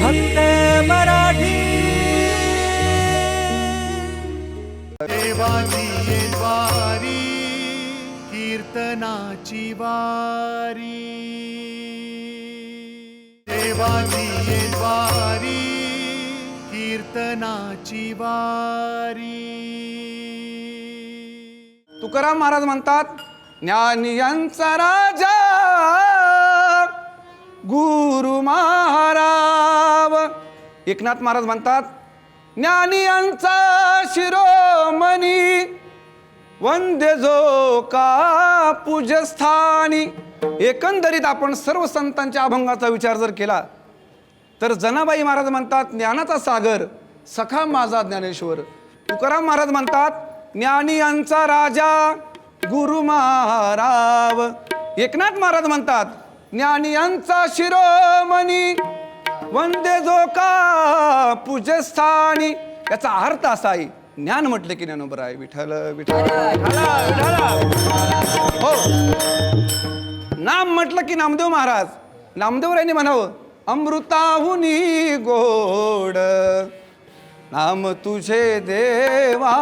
फक्त मराठी. देवाची वारी कीर्तनाची वारी. देवाची वारी कीर्तनाची वारी. तुकाराम महाराज म्हणतात ज्ञानियांचा राजा एकनाथ महाराज म्हणतात ज्ञानियांचा शिरोमणी वंद्य जो का पूजस्थानी. एकंदरीत आपण सर्व संतांच्या अभंगाचा विचार जर केला तर जनाबाई महाराज म्हणतात ज्ञानाचा सागर सखा माझा ज्ञानेश्वर. तुकाराम महाराज म्हणतात ज्ञानी यांचा राजा गुरु महाराव. एकनाथ महाराज म्हणतात ज्ञानी यांचा शिरोमणी वंदे जो का पूजस्थानी. याचा अर्थ असा आहे ज्ञान म्हटलं की ज्ञानोबर आहे विठ्ठल विठ्ठल हो. नाम म्हटलं की नामदेव महाराज. नामदेवरायांनी म्हणावं अमृताहुनी गोड नाम तुझे देवा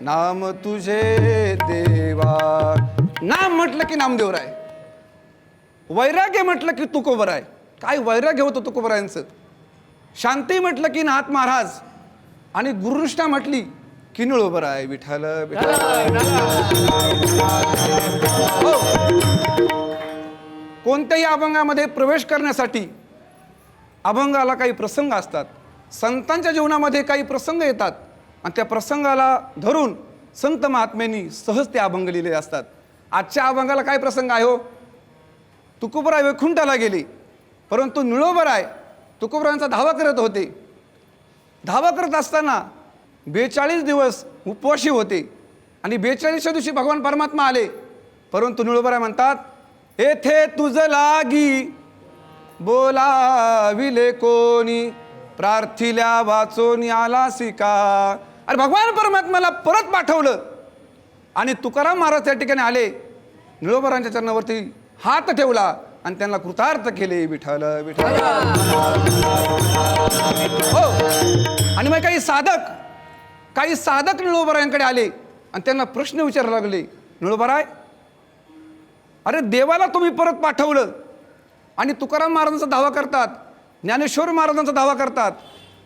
नाम तुझे देवा. नाम म्हटलं की नामदेवराय. वैराग्य म्हटलं की तुकोबर आहे काय वैराग्य होतं तुकोबरायांचं शांती म्हटलं की नाथ महाराज. आणि गुरुनिष्ठा म्हटली की निळोबर विठाल हो. कोणत्याही अभंगामध्ये प्रवेश करण्यासाठी अभंगाला काही प्रसंग असतात. संतांच्या जीवनामध्ये काही प्रसंग येतात. आणि त्या प्रसंगाला धरून संत महात्म्यांनी सहज ते अभंग लिहिले असतात. आजच्या अभंगाला काय प्रसंग आहे हो? तुकोबराय वैकुंठाला गेले. परंतु निळोबराय तुकोबरायांचा धावा करत होते. धावा करत असताना बेचाळीस दिवस उपवाशी होते. आणि बेचाळीसच्या दिवशी भगवान परमात्मा आले. परंतु निळोबराय म्हणतात येथे तुझ लागी बोलाविले कोणी? प्रार्थिल्या वाचोनी आला सिका. अरे भगवान परमात्माला परत पाठवलं. आणि तुकाराम महाराज त्या ठिकाणी आले. निळोबरांच्या चरणावरती हात ठेवला. आणि त्यांना कृतार्थ केले विठ्ठल विठ्ठल. हो. आणि मग काही साधक काही साधक निळोबरायांकडे आले आणि त्यांना प्रश्न विचारायला लागले निळोबराय अरे देवाला तुम्ही परत पाठवलं आणि तुकाराम महाराजांचा दावा करतात ज्ञानेश्वर महाराजांचा दावा करतात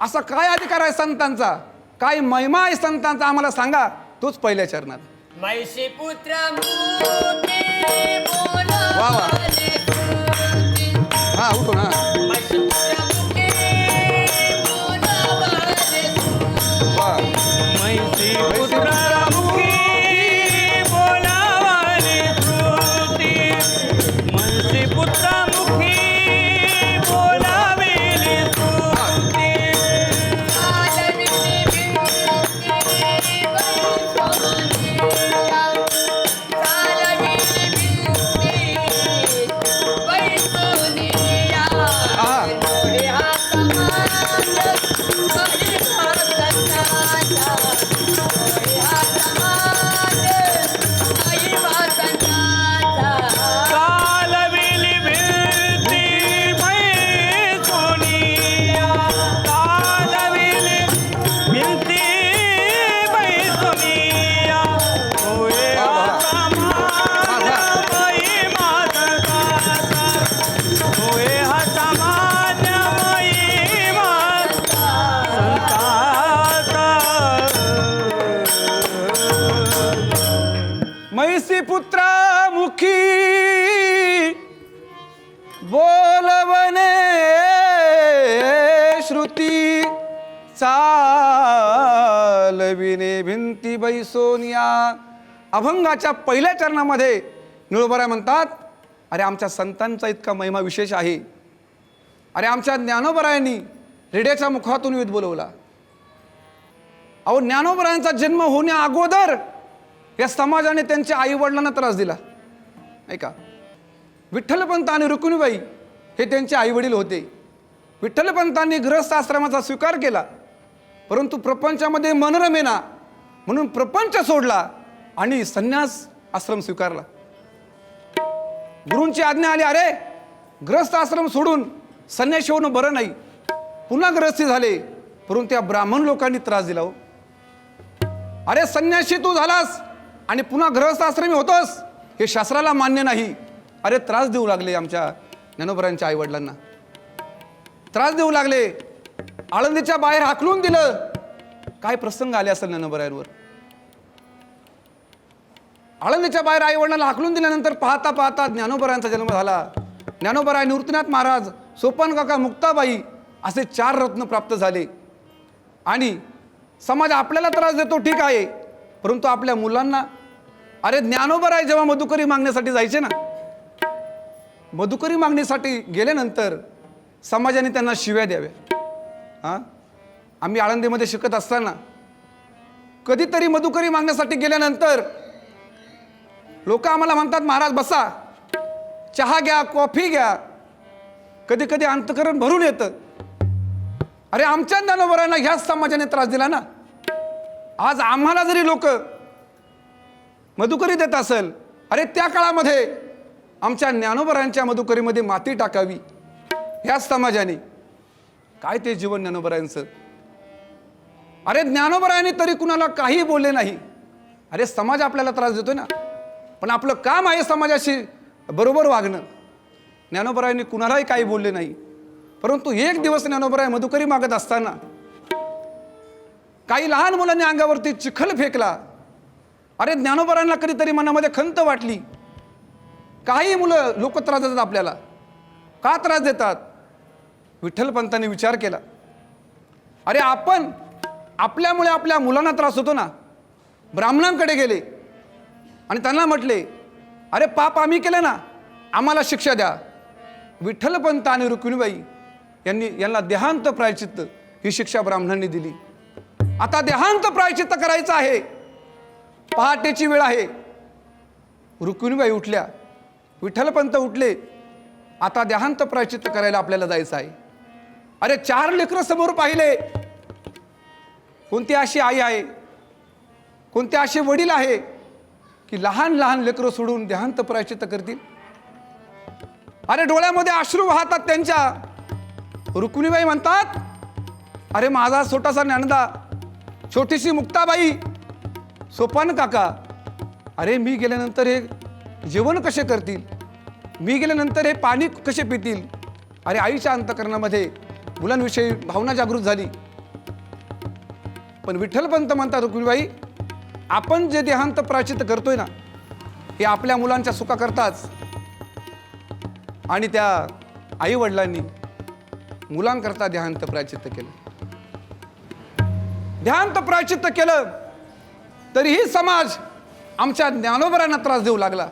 असा काय अधिकार आहे संतांचा? काय महिमा आहे संतांचा? आम्हाला सांगा. तोच पहिल्या चरणात. वा वा. बोलावले स्तुती. पुत्रामुखी बोलवने श्रुती चालविने भिंती बैसोनिया अभंगाच्या पहिल्या चरणामध्ये निळोबराय म्हणतात अरे आमच्या संतांचा इतका महिमा विशेष आहे. अरे आमच्या ज्ञानोबरायांनी रेड्याच्या मुखातून वेद बोलवला. अहो ज्ञानोबरायांचा जन्म होण्या अगोदर या समाजाने त्यांच्या आई वडिलांना त्रास दिला. ऐका. विठ्ठलपंत आणि रुक्मिणीबाई हे त्यांचे आई वडील होते. विठ्ठलपंतांनी ग्रस्त आश्रमाचा स्वीकार केला. परंतु प्रपंचामध्ये मनरमेना म्हणून प्रपंच सोडला आणि संन्यास आश्रम स्वीकारला. गुरूंची आज्ञा आली अरे ग्रस्त आश्रम सोडून संन्याशी होणं बरं नाही. पुन्हा ग्रस्ती झाले परंतु त्या ब्राह्मण लोकांनी त्रास दिला हो. अरे संन्याशी तू झालास. आणि पुन्हा ग्रहस्थ आश्रमी होतोस. हे शास्त्राला मान्य नाही. अरे त्रास देऊ लागले आमच्या ज्ञानोबरांच्या आईवडिलांना. त्रास देऊ लागले. आळंदीच्या बाहेर हाकलून दिलं. काय प्रसंग आले असेल ज्ञानोबरायांवर? आळंदीच्या बाहेर आईवडिलांना हाकलून दिल्यानंतर पाहता पाहता ज्ञानोबरायांचा जन्म झाला. ज्ञानोबराय निवृत्तीनाथ महाराज सोपान काका मुक्ताबाई असे चार रत्न प्राप्त झाले. आणि समाज आपल्याला त्रास देतो ठीक आहे. परंतु आपल्या मुलांना अरे ज्ञानोबराय जेव्हा मधुकरी मागण्यासाठी जायचे ना मधुकरी मागणीसाठी गेल्यानंतर समाजाने त्यांना शिव्या द्याव्या. हां? आम्ही आळंदीमध्ये शिकत असताना कधीतरी मधुकरी मागण्यासाठी गेल्यानंतर लोक आम्हाला म्हणतात महाराज बसा चहा घ्या कॉफी घ्या. कधी कधी अंतकरण भरून येतं. अरे आमच्या ज्ञानोबरांना ह्याच समाजाने त्रास दिला ना. आज आम्हाला जरी लोक मधुकरी देत असेल. अरे त्या काळामध्ये आमच्या ज्ञानोबरांच्या मधुकरीमध्ये माती टाकावी. ह्याच समाजाने. काय ते जीवन ज्ञानोबरायांचं? अरे ज्ञानोबरायांनी तरी कुणाला काही बोलले नाही. अरे समाज आपल्याला त्रास देतोय ना. पण आपलं काम आहे समाजाशी बरोबर वागणं. ज्ञानोबरायांनी कुणालाही काही बोलले नाही. परंतु एक दिवस ज्ञानोबराय मधुकरी मागत असताना काही लहान मुलांनी अंगावरती चिखल फेकला. अरे ज्ञानोबरांना कधीतरी मनामध्ये खंत वाटली. काही मुलं लोक त्रास देतात आपल्याला. का त्रास देतात? विठ्ठलपंतांनी विचार केला. अरे आपण आपल्यामुळे आपल्या मुलांना त्रास होतो ना. ब्राह्मणांकडे गेले. आणि त्यांना म्हटले अरे पाप आम्ही केलं ना आम्हाला शिक्षा द्या. विठ्ठलपंत आणि रुक्मिणीबाई यांनी यांना देहांत प्रायचित्त ही शिक्षा ब्राह्मणांनी दिली. आता देहांत प्रायचित्त करायचं आहे. पहाटेची वेळ आहे. रुक्मिणीबाई उठल्या. विठ्ठलपंत उठले. आता देहांत प्रायचित्त करायला आपल्याला जायचं आहे. अरे चार लेकरं समोर पाहिले. कोणती अशी आई आहे? कोणते असे वडील आहे? की लहान लहान लेकरं सोडून देहांत प्रायचित्त करतील? अरे डोळ्यामध्ये अश्रू वाहतात त्यांच्या. रुक्मिणीबाई म्हणतात अरे माझा छोटासा ज्ञानदा छोटीशी मुक्ताबाई सोपान काका अरे मी गेल्यानंतर हे जेवण कसे करतील? मी गेल्यानंतर हे पाणी कसे पितील? अरे आईच्या अंतकरणामध्ये मुलांविषयी भावना जागृत झाली. पण विठ्ठलपंत म्हणतात रुक्मिणीबाई आपण जे देहांत प्राचित करतोय ना हे आपल्या मुलांच्या सुखाकरताच. आणि त्या आई वडिलांनी मुलांकरता देहांत प्राचित्त केलं. देहांत प्राचित्त केलं. तरीही समाज आमच्या ज्ञानोबरांना त्रास देऊ लागला.